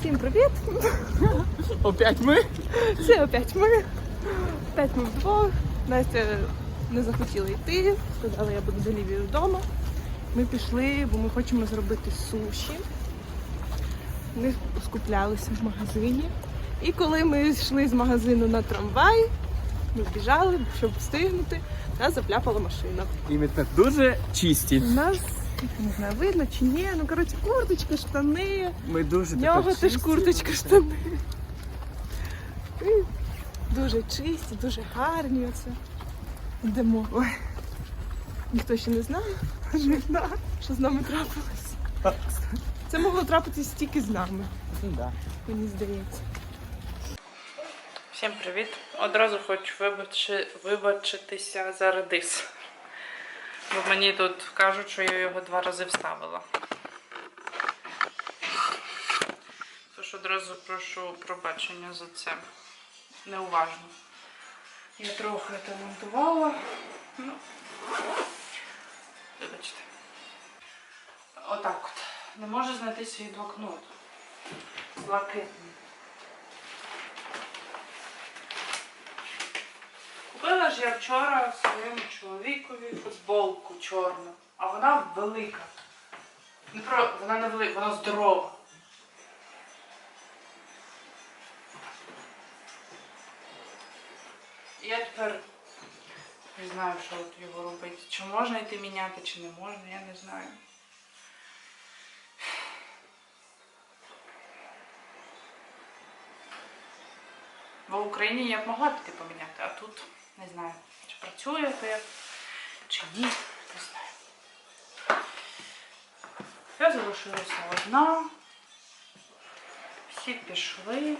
Всім привіт! Опять ми? Це опять ми. Опять ми вдвох. Настя не захотіла йти, сказала, я буду з Олівією вдома. Ми пішли, бо ми хочемо зробити суші. Ми скуплялися в магазині. І коли ми йшли з магазину на трамвай, ми біжали, щоб встигнути, нас запляпала машина. І ми так дуже чисті. У нас не знаю, видно чи ні. Ну коротше, курточка, штани. Ми дуже В нього теж курточка, штани. Дуже чисті, дуже гарні оце. Йдемо. Ой. Ніхто ще не знає, що з нами трапилось. Це могло трапитись тільки з нами, мені здається. Всім привіт! Одразу хочу вибачитися за редис. Бо мені тут кажуть, що я його два рази вставила. Тож одразу прошу пробачення за це. Неуважно. Я трохи це монтувала. Ну, вибачте. Отак от. Не можу знайти свій блокнот. Блакитний. Купила ж я вчора своєму чоловікові футболку чорну, а вона велика. Не про вона не велика, вона здорова. Я тепер не знаю, що от його робити. Чи можна йти міняти, чи не можна, я не знаю. Бо в Україні я б могла піти поміняти, а тут не знаю, чи працює то чи ні, не знаю. Я залишилася одна. Всі пішли.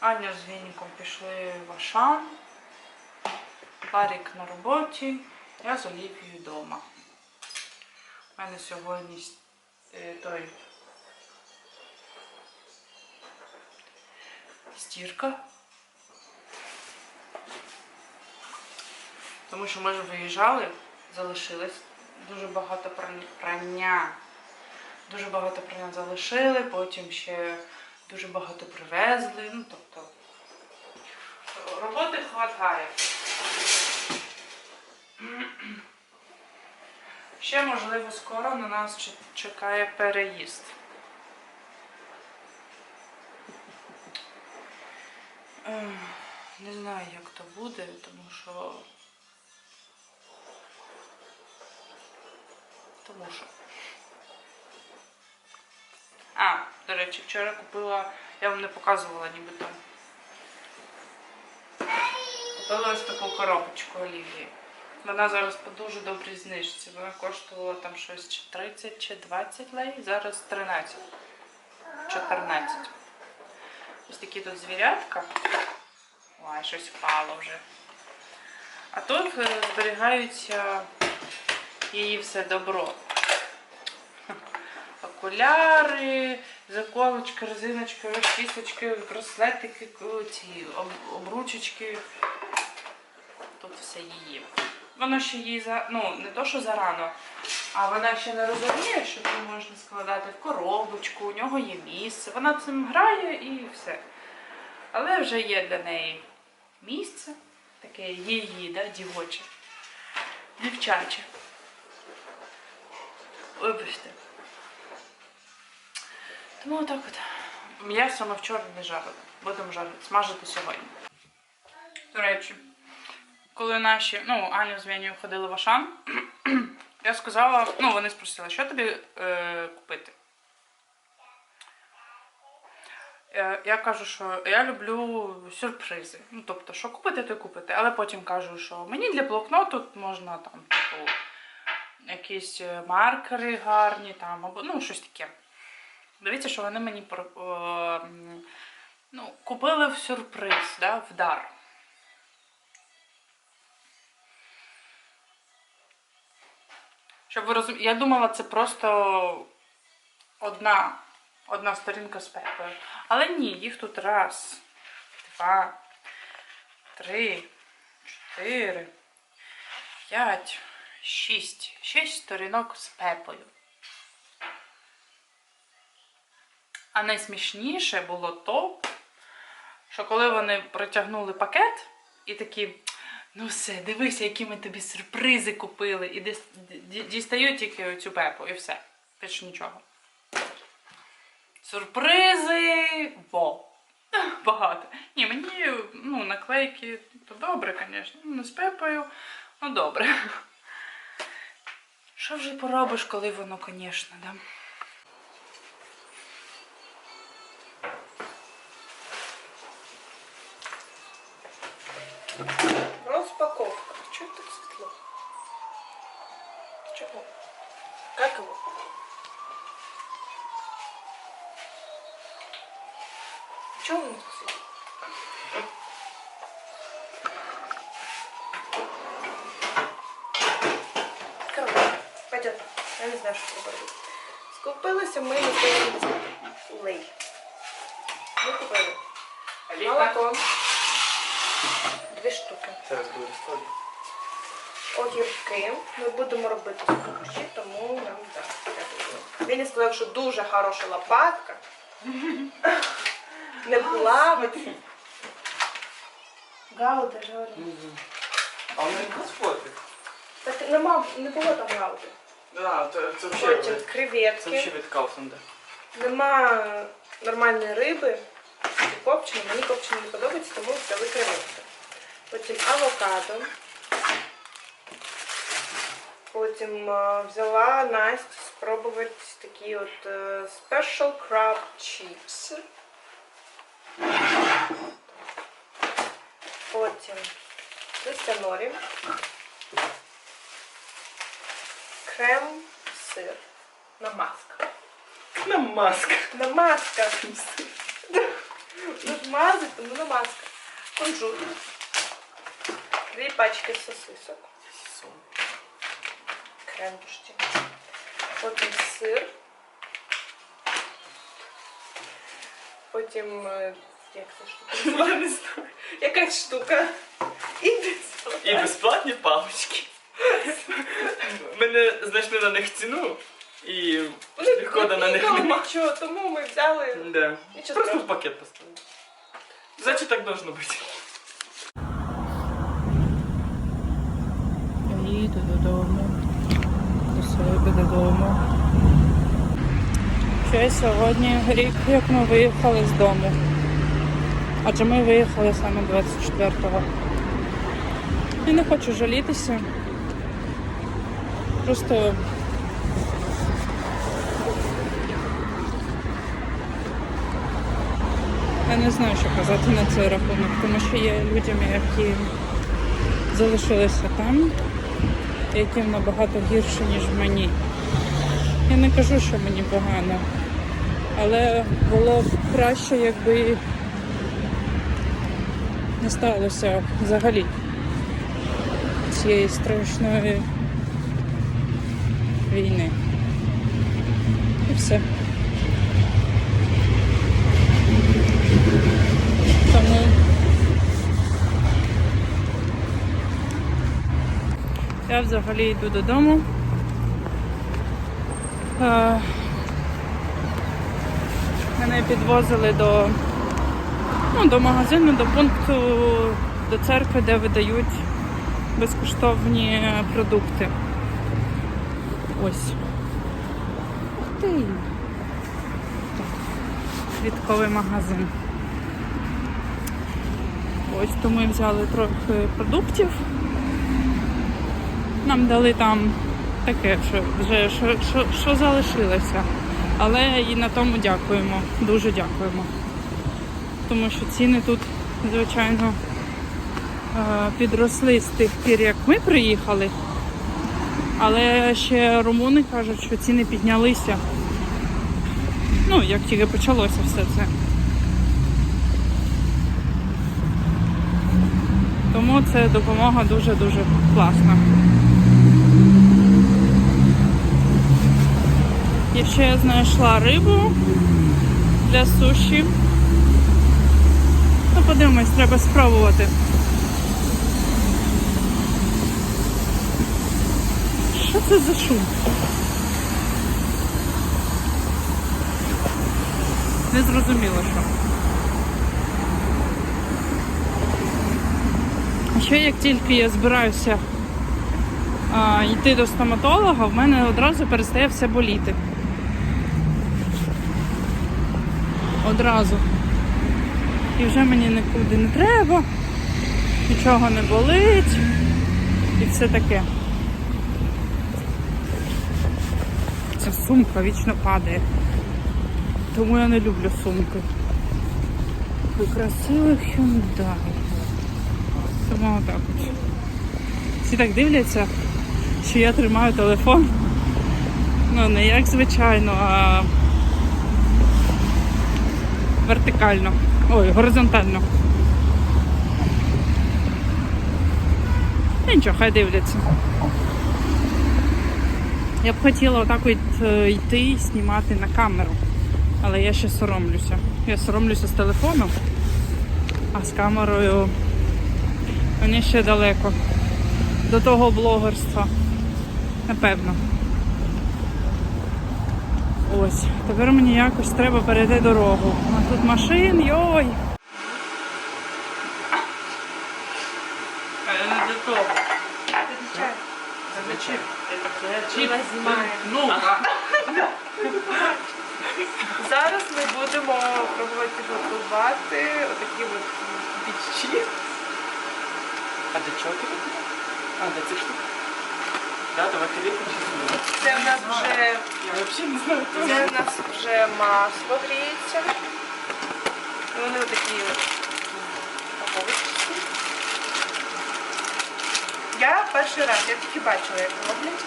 Аня з Вініком пішли в Ашан. Ларік на роботі. Я з Олівією вдома. У мене сьогодні е, той стірка. Тому що ми ж виїжджали, залишилось дуже багато прання. Дуже багато прання залишили, потім ще дуже багато привезли. Ну, тобто роботи вистачає. Ще, можливо, скоро на нас чекає переїзд. Не знаю, як то буде, тому що. Тому що. А, до речі, вчора купила, я вам не показувала нібито. Купила ось таку коробочку Олівії. Вона зараз по дуже добрій знижці. Вона коштувала там щось чи 30 чи 20 лей, зараз 13. 14. Ось такі тут звірятка. Ой, щось впало вже. А тут е, зберігаються її все добро. Окуляри, заколочки, резиночки, розчісочки, браслетики, ці обручечки. Тут все її. Воно ще їй за. Ну, не то, що зарано, а вона ще не розуміє, що це можна складати в коробочку, у нього є місце. Вона цим грає і все. Але вже є для неї місце, таке її, да, дівоче, дівчаче. Вибачте. Тому отак от. М'ясо ми вчора не жарили. Будемо жарити, смажити сьогодні. До речі, коли наші, ну, Аня з Венію ходили в Ашан, я сказала, ну, вони спросили, що тобі е, купити. Я кажу, що я люблю сюрпризи. Ну, тобто, що купити, то й купити. Але потім кажу, що мені для блокноту можна там, типу, якісь е, маркери гарні, там, або ну, щось таке. Дивіться, що вони мені о, ну, купили в сюрприз, да, в дар. Щоб ви розуміли, я думала, це просто одна, одна сторінка з пепою. Але ні, їх тут раз, два, три, чотири, п'ять, шість. Шість сторінок з пепою. А найсмішніше було то, що коли вони протягнули пакет і такі. Ну все, дивися, які ми тобі сюрпризи купили. І дістають тільки цю пепу, і все. Більше нічого. Сюрпризи! Во! Багато. Ні, мені ну, наклейки то добре, звісно. Ну, з пепою, ну добре. Що вже поробиш, коли воно, звісно, да? Розпаковка. Чого так світло? Чого? Как его? Чого воно так світло? Короче, пойдет. Я не знаю, що робити. Скупилися ми на лей. Ми купили молоко. Дві штуки. Зараз буде історія. огірки. Ми будемо робити суші, тому нам так. Він сказав, що дуже хороша лопатка. Не плавати. Гауда ж говорю. А вони не фотик. Так нема, не було там гауди. Да, це, це Потім. Це креветки. взагалі від Кауфланда. Нема нормальної риби. І копчені. Мені копчені не подобається, тому взяли креветки. Потім авокадо. Потім е, взяла Настя спробувати такі от е, Special Crab Chips. Потім листя норі. Крем сир. Намазка. Намазка. Намазка. Ну ж мазать, тому намазка. Кунжут. Дві пачки сосисок. Крем-пушті. Потім сир. Потім. е, Як це штука? Я не знаю. Якась штука. І десь. І безплатні палички. Ми не знайшли на них ціну. І підходу на них Ну, нема. Нічого, тому ми взяли. Да. Нічого Просто в страшного. пакет поставили. Значить так должно бути. Я їду додому. До себе додому. Ще сьогодні рік, як ми виїхали з дому. Адже ми виїхали саме 24-го. І не хочу жалітися. Просто я не знаю, що казати на цей рахунок, тому що є людьми, які залишилися там, яким набагато гірше, ніж мені. Я не кажу, що мені погано, але було б краще, якби не сталося взагалі цієї страшної війни. І все. Тому Я взагалі йду додому. Е, Мене підвозили до, ну, до магазину, до пункту, до церкви, де видають безкоштовні продукти. Ось. Ух ти. Квітковий магазин. Ось то ми взяли трохи продуктів. Нам дали там таке, що вже що, що, що залишилося. Але і на тому дякуємо. Дуже дякуємо. Тому що ціни тут, звичайно, е, підросли з тих пір, як ми приїхали. Але ще румуни кажуть, що ціни піднялися. Ну, як тільки почалося все це. Тому це допомога дуже-дуже класна. І ще знайшла рибу для суші. Ну, подивимось, треба спробувати. Що це за шум? Не зрозуміло, що. А ще як тільки я збираюся а, йти до стоматолога, в мене одразу перестає все боліти. Одразу. І вже мені нікуди не треба, нічого не болить і все таке. Ця сумка вічно падає. Тому я не люблю сумки. Такий красивий Hyundai. Тому отак от. Всі так дивляться, що я тримаю телефон. Ну, не як звичайно, а вертикально. Ой, горизонтально. Нічого, хай дивляться. Я б хотіла отак от е, йти і знімати на камеру. Але я ще соромлюся. Я соромлюся з телефоном, а з камерою мені ще далеко. До того блогерства. Напевно. Ось. Тепер мені якось треба перейти дорогу. А тут машин, йой. А я не для того. Зачем? Знімає. Ну, Зараз ми будемо пробувати готувати отакі от бічі. А до чого ти? А, до цих штук? Да, давай ти Це в нас вже Я взагалі не знаю. це в нас вже масло гріється. І вони отакі от Я перший раз, я тільки бачила, як роблять.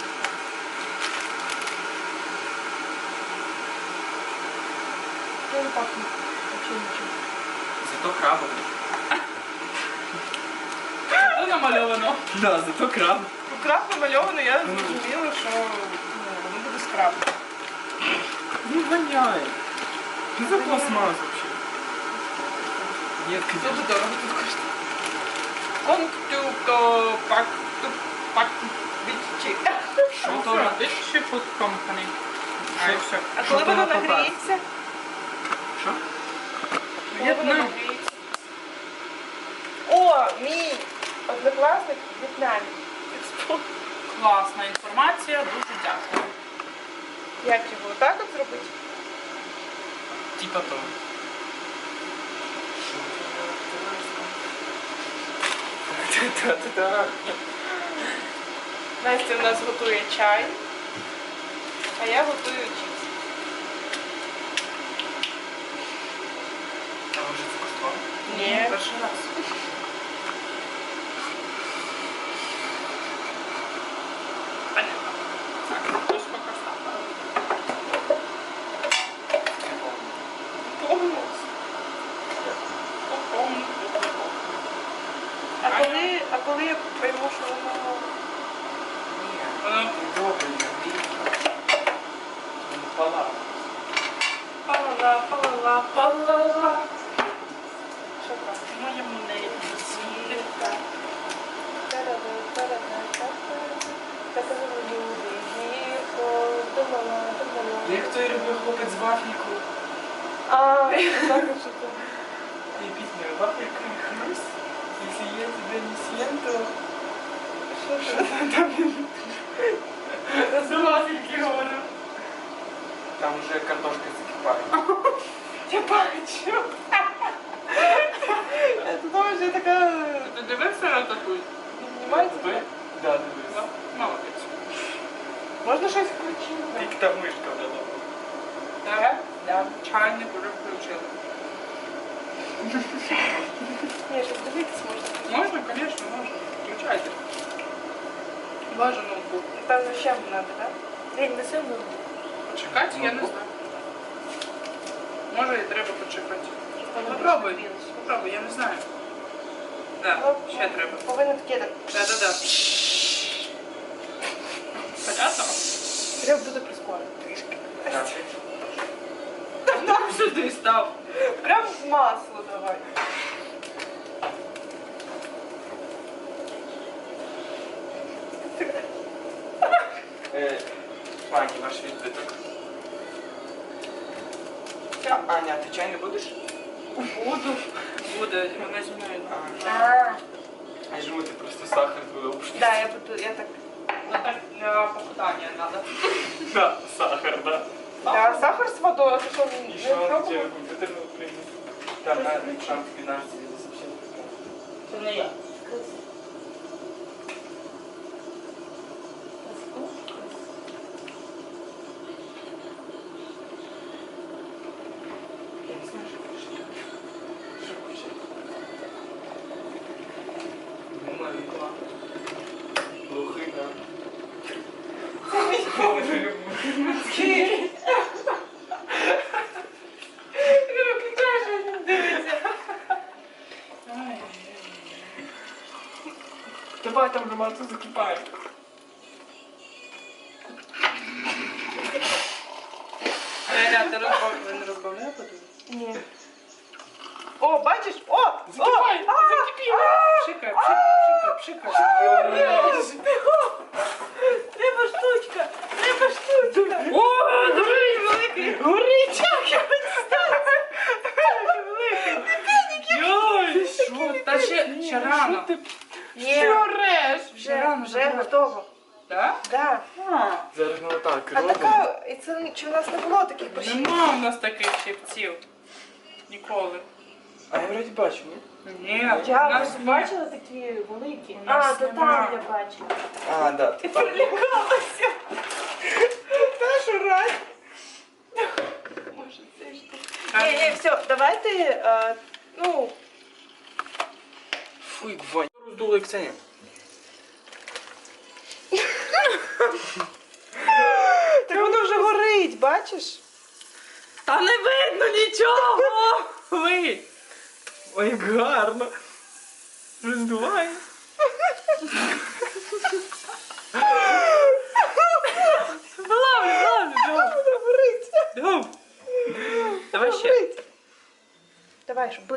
Ну, не пахне. Взагалі нічого. Зато крабове. це намальовано. Да, зато краб. Ну, краб намальовано, я зрозуміла, що ну, воно буде з крабом. Не воняє. Что за пластмасс вообще? Нет, Дуже дорого тут коштує. Контуто пак відчі. Що food company. А, і все. А коли воно нагріється? Що? Коли воно нагріється? О, мій однокласник в В'єтнамі. Класна інформація, дуже дякую. Як його так от зробити? Типа то. Та-та-та. Настя у нас готує чай, а я готую чіпси. А ви вже це коштували? Ні. Перший раз. Понятно. Так, хтось поки ставив. Повно. А коли, а коли я пойму, що воно Воно Добре, Пала. палала, палала, палала. Що там? моєму небі. Як той любив хлопець з вафельку. А, так що то. І пісня вафелька і хруст. Якщо я тебе не съем, то... Що там? З вафельки говорю. Там вже картошка закипає. Я бачу. Це там вже така Ти дивився рататуй? піднімається. Ви? Да, дивись. Молодець. Можна щось включити? Тільки та мишка дала. Так? Да. Чайник уже включили. Ні, щоб дивитись можна. Можна, звісно, можна. Включайте. Бажано ноутбук. Напевно, ще треба, так? Він не сильно. Почекати, я не Ноутбук? знаю. Може і треба почекати. Попробуй. Попробуй, я не знаю. Так, ще треба. Повинно таке так. Да-да-да. Понятно? Треба буде прискорити трішки. Так. Там сюди став. Прям в масло давай. Е, Пані, ваш відбиток. Ча... Аня, ти чай не будеш? Буду. Буде, мене зі мною. А, А я думаю, ти просто сахар вилупиш. да, я буду, я так. Ну так для похудання треба. Да, сахар, да. Да, сахар з водою, ти що І не що тебе пробував? комп'ютерну прийму? Там на шанс 15 зовсім Це не я. Я не знаю, що хочеш. Що хочеш? Маленька. Лохина. Боже, люблю. Давай там вже мацу закипає. Реля, ти розбав... ви не розбавляє подивись? Ні. О, бачиш? О! О! Закипай, А! закипів. А! Пшикай, пшикай, пшикай, пшикай. Треба штучка! Треба штучка! О, дивись, великий. Горить! Як я Йой, що? Та ще, ще рано. Ні, Ще вже, рано, вже вже готово. Так? Да. Зараз ми отак А робимо. така, і це чи у нас не було таких борщів? Нема в нас таких щипців. Ніколи. А я вроді бачу, ні? Ні, Я нас ні. бачила такі великі. У нас А, то нема. там я бачила. А, да. Прилякалася. Та що раз. Може, це ж А, Ні, ні, все, давайте, е, ну, Фуй, вонь. Роздули Ксеня. так воно вже горить, бачиш? Та не видно нічого! Ви! Ой, як гарно. Роздуває. Лавлю, лавлю, дам. Воно горить. Давай ще. Давай, щоб